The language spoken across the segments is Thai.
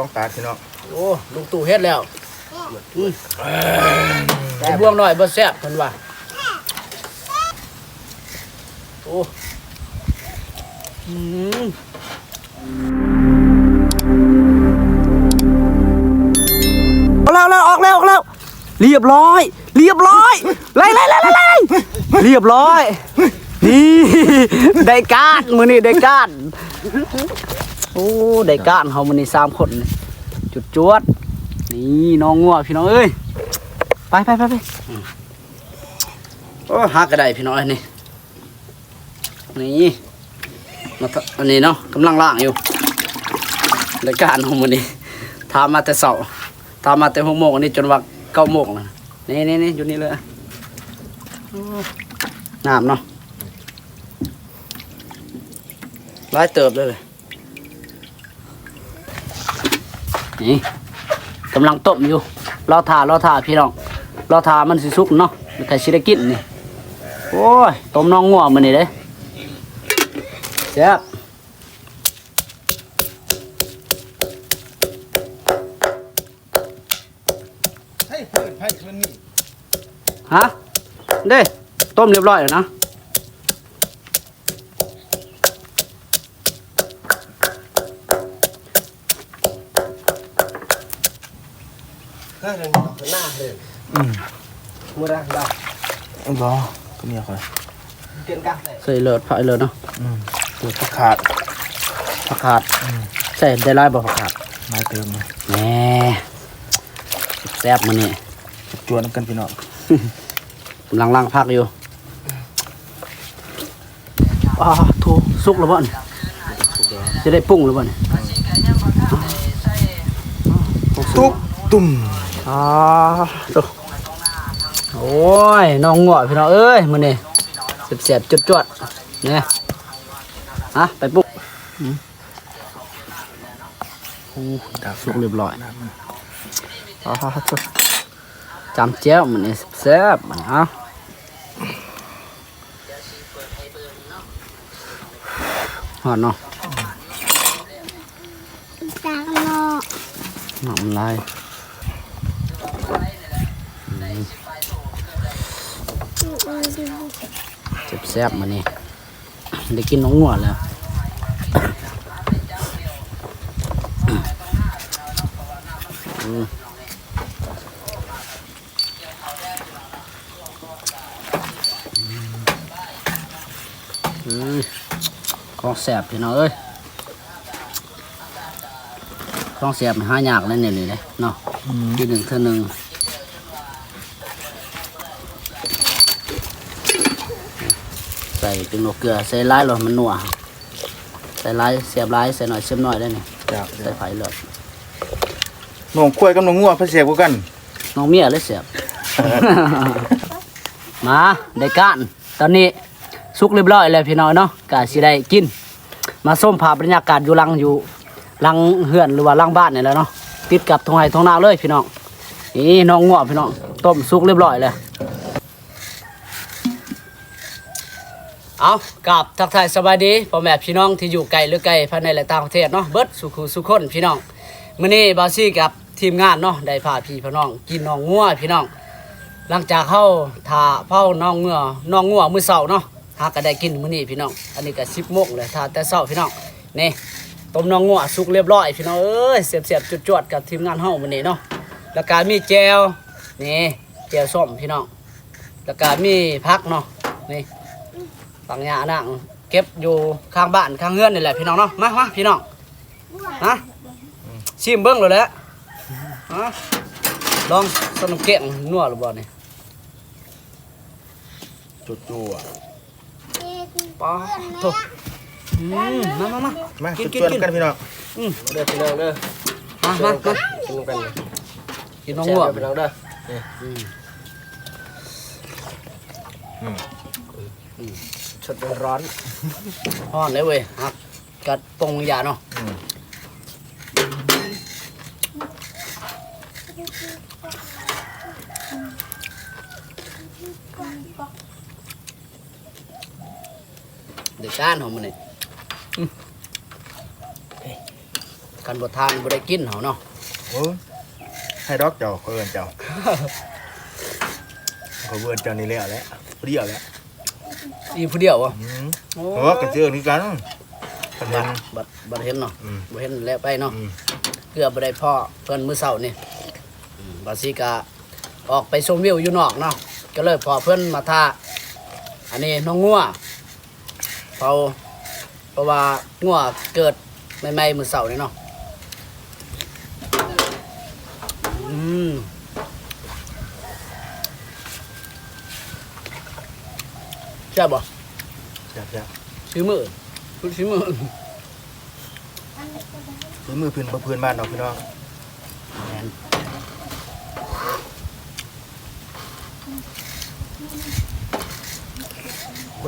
ต้องการพี่น้องโอ้ลุงตู่เฮ็ดแล้วอืมไอ้บ่วงน้อยบ่แซ่บเพิ่นว่าโอ้อืมออกแล้วแล้วออกแล้วออกแล้ว เรียบร้อย เรียบร้อยไล่ไล่ไล่ไล่ไล่เรียบร้อย นี่ ได้การมือนี่ได้การโอ้ได้ก้ารเฮามือนี่สามคนนี่จุดจวด นี่น้องงัวพี่น้องเอ้ย ไปไปไปไปโอ้หากระไดพี่น้อยนี่ นี่มาอันนี้เนาะกำลังล่างอยู่รายการของมันนี่ทามาแต่เสาทามาแต่หกโมงอันนี้จนว่าเก้าโมงแล้วนี่นี่นี่อยู่นี่เลยน้ำเนาะร้ายเติบเลย นี่กำลังต้มอยู่รอทารอทาพี่น้องรอทามันสิสุกเนาะมันใครสิได้กินนี่โอ้ยต้มน้องงัวมันนี่เด้แซ่บให้เพิ่นให้เพิ่นนี่ฮะเด้ต้มเรียบร้อยแล้วนะ ถ้าเดินหน้าเลย อืมมือแรกได้บ่ก็มีค่อยเตียนกักเลยใส่เลือดผักเลือดเนาะอืมตัวผักขาดผักขาดใส่ได้หลายบ่ผักขาดมาเติมมาแหน่แซ่บมันนี่จวนกันพี่น้องกำลังล้างผักอยู่อ้าโถสุกแล้วบ่นี่จะได้ปรุงแล้วบ่นี่ตุ๊บตุ่มอ่า โถโอ้ยน้องงัวพี่น้องเอ้ยมันนี่เสียบๆจวดๆเนี่ยฮะไปปรุงดักสุกเรียบร้อยอ๋อจำเจ้ามันนี่แซ่บมันเอาหอดเนาะจากโลกหอมลาย เจ็บแซบมันนี่ได้กินน้องงัวแล้วอืมอืมของแซ่บพี่น้องเอ้ยต้องเสียบหายากนั่นเนี่ยเลยเลยเนาะที่หนึ่งเท่าหนึ่ง ใส่เป็นโนเกลือใส่ร้ายหรอมันนัวใส่ร้ายเสียบร้ายใส่หน่อยเสียบหน่อยได้เนี่ยจากใส่ไผ่เลยน้องกล้วยกับน้องงัวเพิ่นเสียกว่ากันน้องเมียเลยเสียบ มาได้การตอนนี้สุกเรียบร้อยแล้วพี่น้อยเนาะกะสิได้กิน มาส้มภาพบรรยากาศอยู่หลังอยู่หลังเฮือนหรือว่าหลังบ้านนี่แหละเนาะติดกับทงไห้ทงนาเลยพี่น้องนี่น้องงัวพี่น้องต้มสุกเรียบร้อยเลย เอากับทักทายสบายดีพ่อแม่พี่น้องที่อยู่ไกลหรือไกลภายในและต่างประเทศเนาะเบิร์ดสุขุสุขคนพี่น้องมื้อนี้บาซี่กับทีมงานเนาะได้พาพี่พี่น้อง กินน้องงัวพี่น้อง หลังจากเข้าทาเผาน้องงัวน้องงัวมื้อเช้าเนาะหาก็ได้กินมื้อนี้พี่น้องอันนี้ก็10โมงเลยทาแต่เช้าพี่น้องนี่ต้มน้องงัวสุกเรียบร้อยพี่น้องเอ้ยเสียบๆจวดๆกับทีมงานเฮามื้อนี้เนาะแล้วก็มีแจวนี่แจวส้มพี่น้องแล้วก็มีผักเนาะนี่ ปังหญ้านั่งเก็บอยู่ข้างบ้านข้างเฮือนนี่แหละพี่น้องเนาะมามาพี่น้องนะชิมเบิ่งเลยแหละฮะลองสนุกเก่งนัวหรือบ่นี่จุดจั่วปาโถอืมมามามามากินจุดกินจวนกินกันพี่น้องเด้อพี่น้องเด้อมามามากินกันเลยกินน้องแซ่งัวบพี่น้องเด้อส ดร้อนร้อนเลยเว้ยฮักกัดปงยาเนาะเด็กก้านของมันนี่อืมคกันบ่ทานบ่ได้กินเฮาเนาะโอ้ยให้ดอกเจ้าเขาเอินเจ้าเขาเอินเจ้านี่แล้วแหละเดียวแล้ว อีผู้เดียวบ่อืมโอ้เพราะว่ากันเจอนี่กันกันบัยัดงบัดบัดเห็นเนาะอืมบ่เห็นแล้วไปเนาะอืม เกือบบ่ได้พ่อเพิ่นมื้อเช้านี่อืมบาซิกาออกไปชมวิวอยู่นอกเนาะก็เลยพอเพิ่นมาท่าอันนี้น้องงัวเพราเพราะว่างัวเกิดใหม่ๆมื้อเช้านี่เนาะอืม ช่บบ่จับจับซื้อมือซื้อมือซื้อมือพื้นบ่พื้นบ้านเราพี่น้องแม่น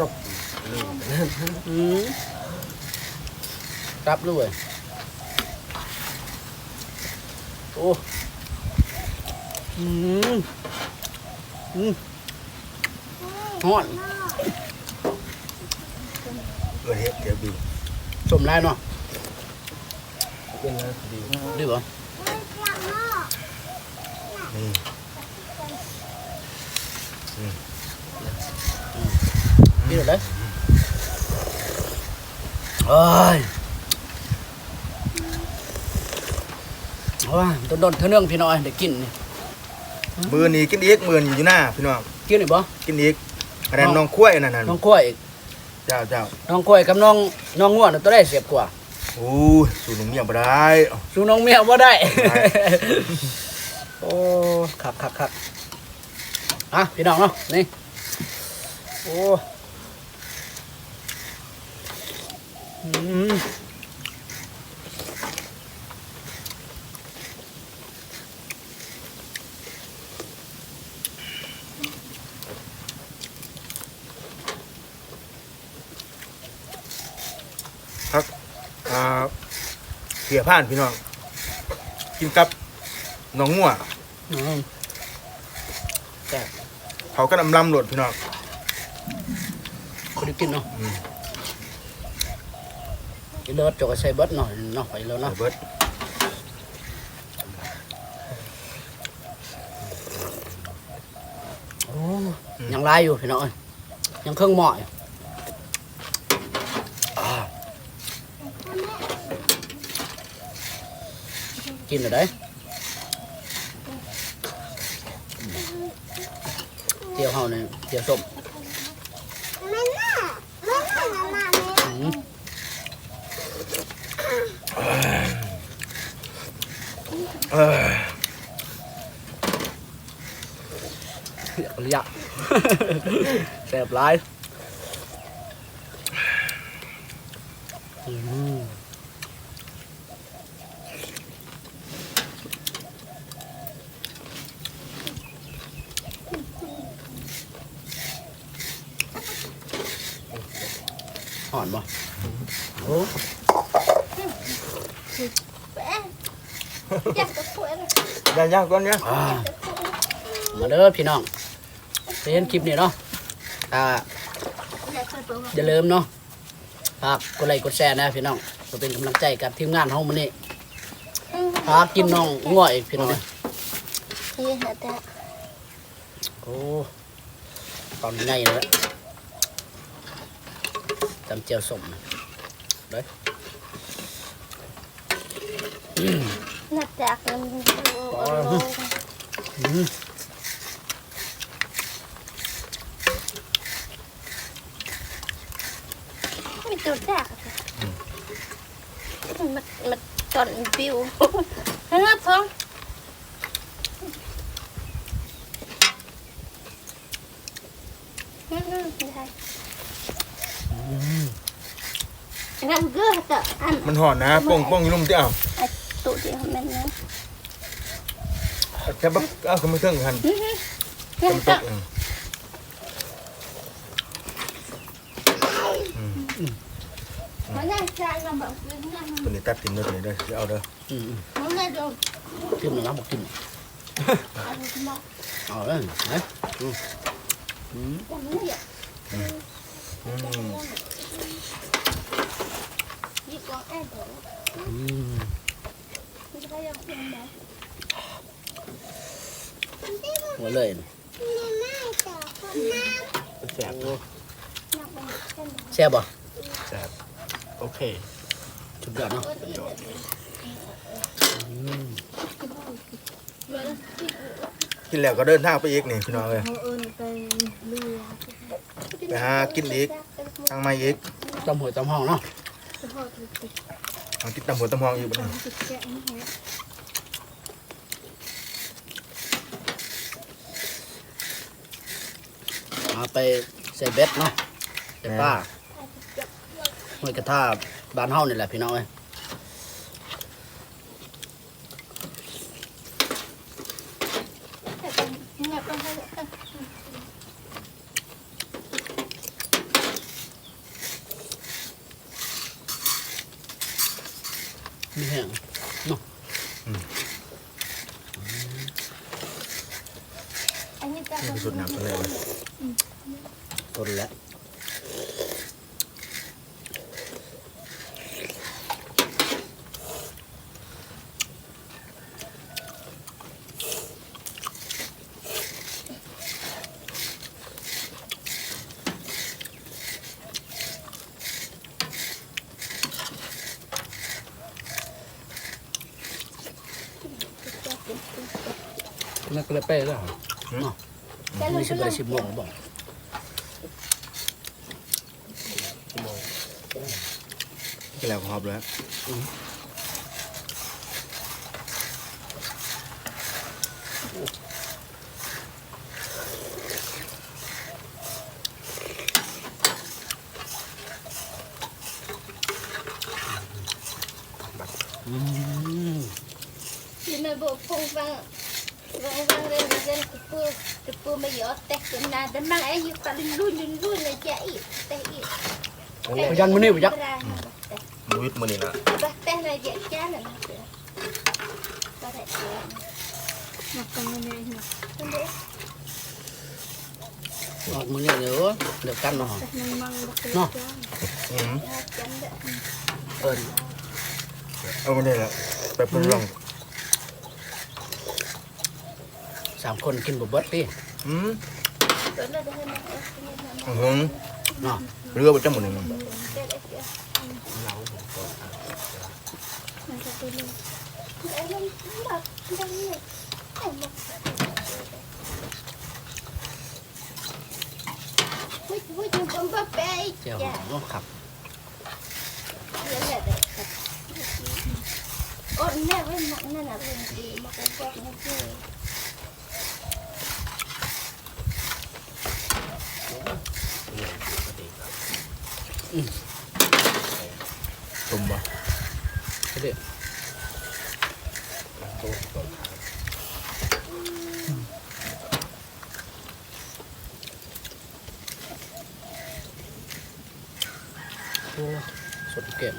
รบอืมรับด้วยโอ้อืมอืมฮ้อน เออเฮ็ดเดี๋ยวบีสมไรเนาะเป็นนะดีดีบ่นี่ดีเลยโอ้ยว้าโดนๆเท่านึงพี่น้อยได้กินนี่มือนี้กินอีกมือนี้อยู่หน้าพี่น้องกินอีกบ่กินอีกอันนั้นน้องคุ้วยนั่นน่ะน้องกล้วยอีก เจ้าเจ้าน้องกล้วยกับน้องน้องง่วนน่ะตัวได้เสียบกว่า โอ้ยสูตรหนุ่มเมียบ่ได้สู้น้องเมียบ่ได้ได้ โอ้คักคักคักอะพี่น้องเนาะ นี่ โอ้อืม อ่า เสียผ่านพี่น้อง กินกับน้องงัวอืมเขาก็นำลำโหลดพี่น้องบ่ได้กินเนาะอืมกินเลิศจกก็ใส่เบิดหน่อยเนาะไปแล้วเนาะเอาเบิดโอ้ยังลายอยู่พี่น้องเอ้ยยังเครื่องหม้ออยู่ กินเลยได้เจียวเฮาเนี่ยเจียวส้มอืมเอออยากเรียกแสบหลายอืมหอนบ่โอ้ อยากจะพูดอะไร ย่างย่างก่อนเนี่ยอ่ามาเด้อพี่น้องเห็นคลิปนี้เนาะอ่าอย่าลืมเนาะฝากกดไลค์กดแชร์นะพี่น้องเพื่อเป็นกำลังใจกับทีมงานเฮามื้อนี้ฝากกินน้องง่วยพี่น้องที่หตุแต่โอ้ตอนใหญ่เลยจำเจียวสมเด้อหนัก จากมันอืมไม่ตัวจากมันมันตอนปิวนะครับพ่ออืมได้งั้นก็จะอันมันหอนนะ ป้องป้องอยู่ลุ่มเจ้า ตัวเดียวมันนะแค่บักเอาขึ้นมาเทิงหันงั้นจำตก็กอืมมันน่าจะลำบากเลยนะตัวนี้ตัดทิ้งเด้อตัวนี้เด้อจะเอาเด้ออืมมันน่าจะกินหน่อยนะบอกกินอันนี้มาเอาเลยนะอืมอืมอันนี้อะอืม ยี่กว่าแอดเดี๋ยว อืม ก็ยังเป็นแบบ หัว เลยแซ่บเนาะนักเป็นเส้นแซ่บบ่แซ่บโอเคสุดยอดเนาะกินแล้วก็เดินทางไปอีกนี่พี่น้องเลยเขาเอิญไปเรือไปหากินอีกทางมาอีกจำหัวจำห้องเนาะจะพอถูกติดทางติดตำหัวตำหองอยู่บ่นี่ติ ดแกะนี่ฮะมาไปใส่เบ็ดเนาะใส่ป้าห้วยกระทาบ้านเฮานี่แหละพี่น้องเอ้ย แต่เป็นเนี่ยต้องให้ มีแห้ง อันนี้จะ นี่คือสุดน้ำทะเลเลย ต้นแล้วนักเลยเป้แล้วเนาะมีสิบไปสิบโมงบอก กินแล้วก็หอบแล้วที่มันบอกพงฟังฟังฟังเรื่องเรื่องกปูกปูไม่ยอดแต่กันนานแต่มาไอ้ยุคตอนรุ่นรุ่นรุ่นเลยจะอีกแต่อีกพยันมื้อนี้บ่ยัก มืวิทมือนี่นะบักแต่ละเจ็ดแก่น่ะนะก็ได้เจอนักกันเลยนะคนเดียออกมือนี้เดี๋ยวเดี๋ยวกันเนาะมันมังบักเนาะอืมเอิ้นเอาไปได้ล้วไปเพิ่นลองสามคนกินบ่เบิดติอืมตัวนั้นได้ไหมเออเนี่ยนะอื้อหือเนาะเรือบ่จังหมดเด็ดเด็ดเด็ดมันจะตัวนี้ไอ้มันแบบดังเนี่ยไอ้มันวิ่ งวิ่งจนแบบไปเจ้าจ้ะเนาะครับเดี๋ยวแหละเด็กโอ้แม่ไม่มานั่นน่ะเป็นดีมาเป็นพวกนี้คือบมบ่ เด้อโอ้สดเก่ง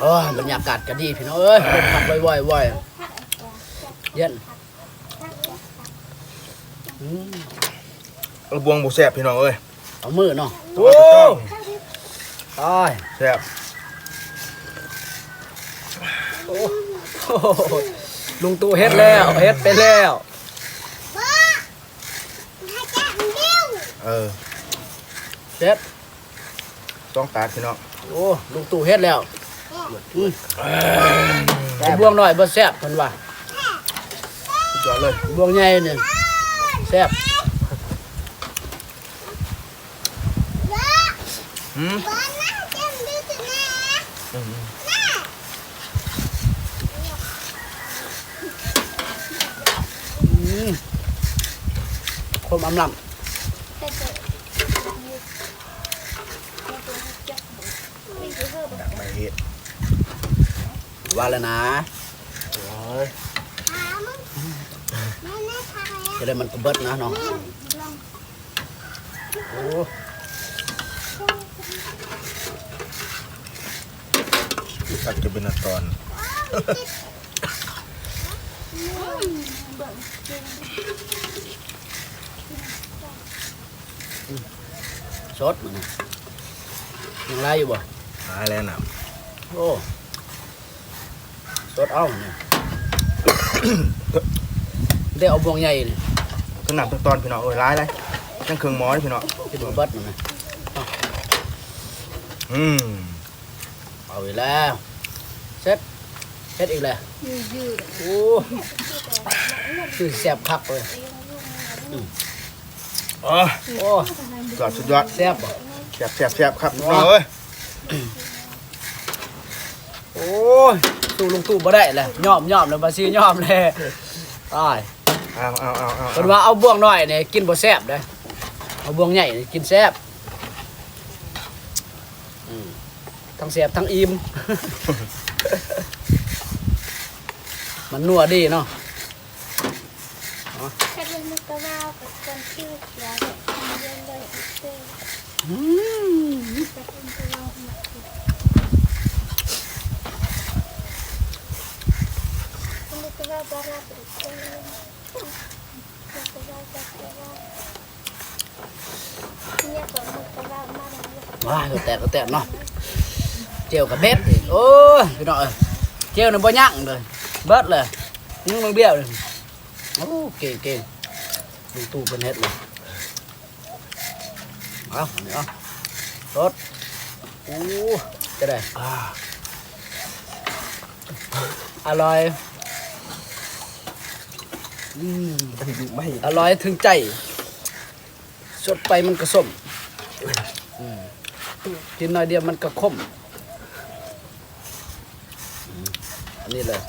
โอ้ยบรรยากาศก็ดีพี่น้องเอ้ยลมพัดว่อยๆว่อยเย็นอืมกระบวงบ่แซ่บพี่น้องเอ้ยเอามือเนาะโอ้ตายแซ่บโอ้โหลุงตู่เฮ็ดแล้วเฮ็ดไปแล้ว เออเฮ็ดต้องตาดพี่น้อง โอ้ลุงตู่เฮ็ดแล้วอืมไอ้บวงหน่อยบ่แซ่บเพิ่นว่าสุดยอดเลยบวงใหญ่นี่แซ่บอืมอืมคมอำลำ แต่เด็กไม่รู้เรื่อง ดักไม่เฮ็ด ว่าแล้วนะโอ้ยจะได้มันกระเบิดนะเนาะโอ้สักจะเป็นตอนเสดมันนะยังไรอยู่บ่หายแล้วน่ะโอ้ สดเอาเนี่ยได้เอาบวงใหญ่นี่ทั้งหนักทั้งตอนพี่น้องเอ้ยร้ายเลยทั้งเครื่องหมอนี่พี่น้องที่บ่เบิดมันนะอืมเอาอีกแล้วเสร็จเสร็จอีกแล้วยืดยืดโอ้คือแซ่บคักเลยอ๋อโอ้สุดยอดสุดยอดแซ่บบ่แซ่บแซ่บแซ่บครับพี่น้องเอ้ยโอ้ย ตู้ลงตู้บ่ได้แหละยอมยอมแล้วบาซียอมเลยตายเอาเอาเอาเอาเพิ่นว่าเอาบ่วงน้อยนี่กินบ่แซ่บเด้อเอาบ่วงใหญ่นี่กินแซ่บอืมทั้งแซ่บทั้งอิ่ม มันนัวดีเนาะแค่เรื่องมันก็ว่ากับคนชื่อเสียเลยเรื่องเลยเต้แต่คนก็ว่ามาคนก็ว่าบาราบริเตคนก็ว่าจะว่าเนี่ยคนก็ว่ามา แล้วว้ายก็แตกก็แตกเนาะเจียวกับเบ็ดอีกโอ้ยพี่น้องเอ้ยเจียวนี่บ่ยั้งเลยเบิดเลยนึงมันเบี้ยวเลยโอ้เก่งเก่งดูตู้เป็นเฮ็ดเลยเอาอันนี้เอารสโอ้จะได้อ่าอร่อยอืมไม่อร่อยถึงใจสดไปมันก็ส้มอืม กินหน่อยเดียวมันก็ขมอืมอันนี้เลย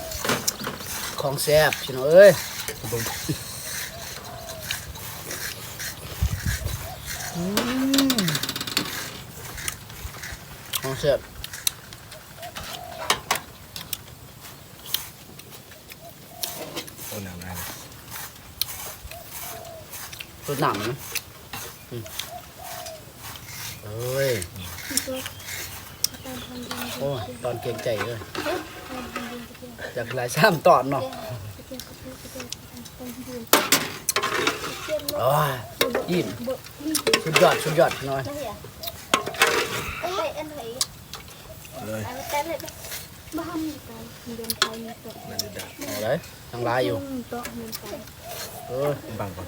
ของแซ่บพี่น้องเอ้ยอืมของแซ่บโอ้หนังนายรสหนำนะอืมเอ้ย โอ้ยตอนเก่งใจเลยจากหลายซ้ำตอนเนาะโอ้ยยิ้มสุดยอดสุดยอดพี่น้อย Anh thấy anh thấy เลย anh thấy đấy mà không được cái đường tay như vậy เอาเลยทั้งหลายอยู่ không tốt đường tay เออบังก่อน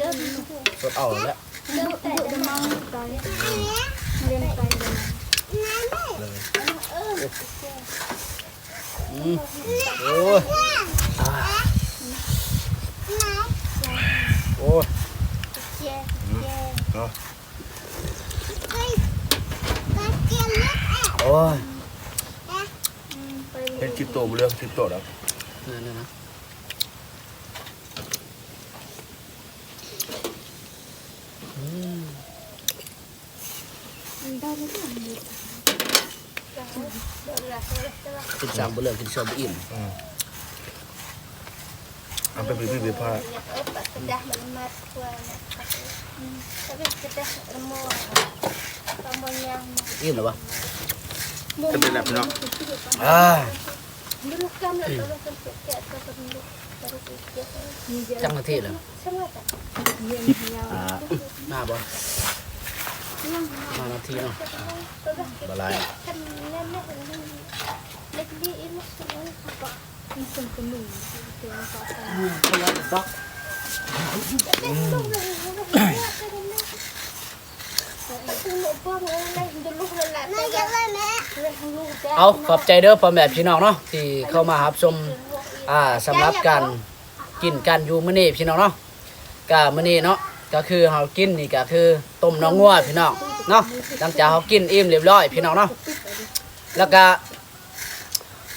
đơn สดเอาแล้ว đơn tay đơn mong tay đường tay đơn อืมโอ้ยอ่าโอ้ย che che โอ้ยเห็นคลิปโตบุเรื่องคลิปโตแล้วนั่นนะนะอืม đơn là đơn là กินสามบุเรื่องกินสองบุอิ่มเอาไปบีบบีบผ้า nhập ớt và cái đá mình mát qua nè tapi cái đá remo kamu yang อิ่มหรือเปล่าจะเป็นแบบพี่น้องอ่า dulu kan dulu kan kayak apa dulu baru itu จังนาทีเลย sama tak มาบ่ มานาทีเนาะ Balai. kan nenek ini lagi ini semua apa langsung penuh itu apa apa เอาขอบใจเด้อพ่อแม่พี่น้องเนาะที่เข้ามารับชมอ่าสำหรับการกินกันอยู่มื้อนี้พี่น้องเนาะก็มื้อนี้เนาะ ก็คือเฮากินนี่ก็คือต้มน้องงัวพี่น้องเนาะหลังจากเฮากินอิ่มเรียบร้อยพี่น้องเนาะแล้วก็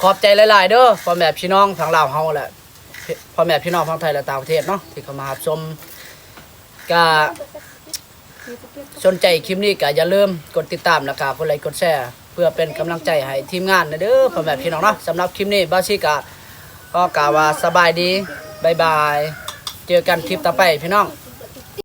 ขอบใจหลาย ๆ เด้อพ่อแม่พี่น้องทางลาวเฮาแหละพ่อแม่พี่น้องทางไทยและต่างประเทศเนาะที่เข้ามารับชมก็สนใจคลิปนี้ก็อย่าลืมกดติดตามนะครับกดไลค์กดแชร์เพื่อเป็นกำลังใจให้ทีมงานนะเด้อพ่อแม่พี่น้องเนาะสำหรับคลิปนี้บาซิกะก็กล่าวว่าสบายดีบายบาย เจอกันคลิปต่อไปพี่น้อง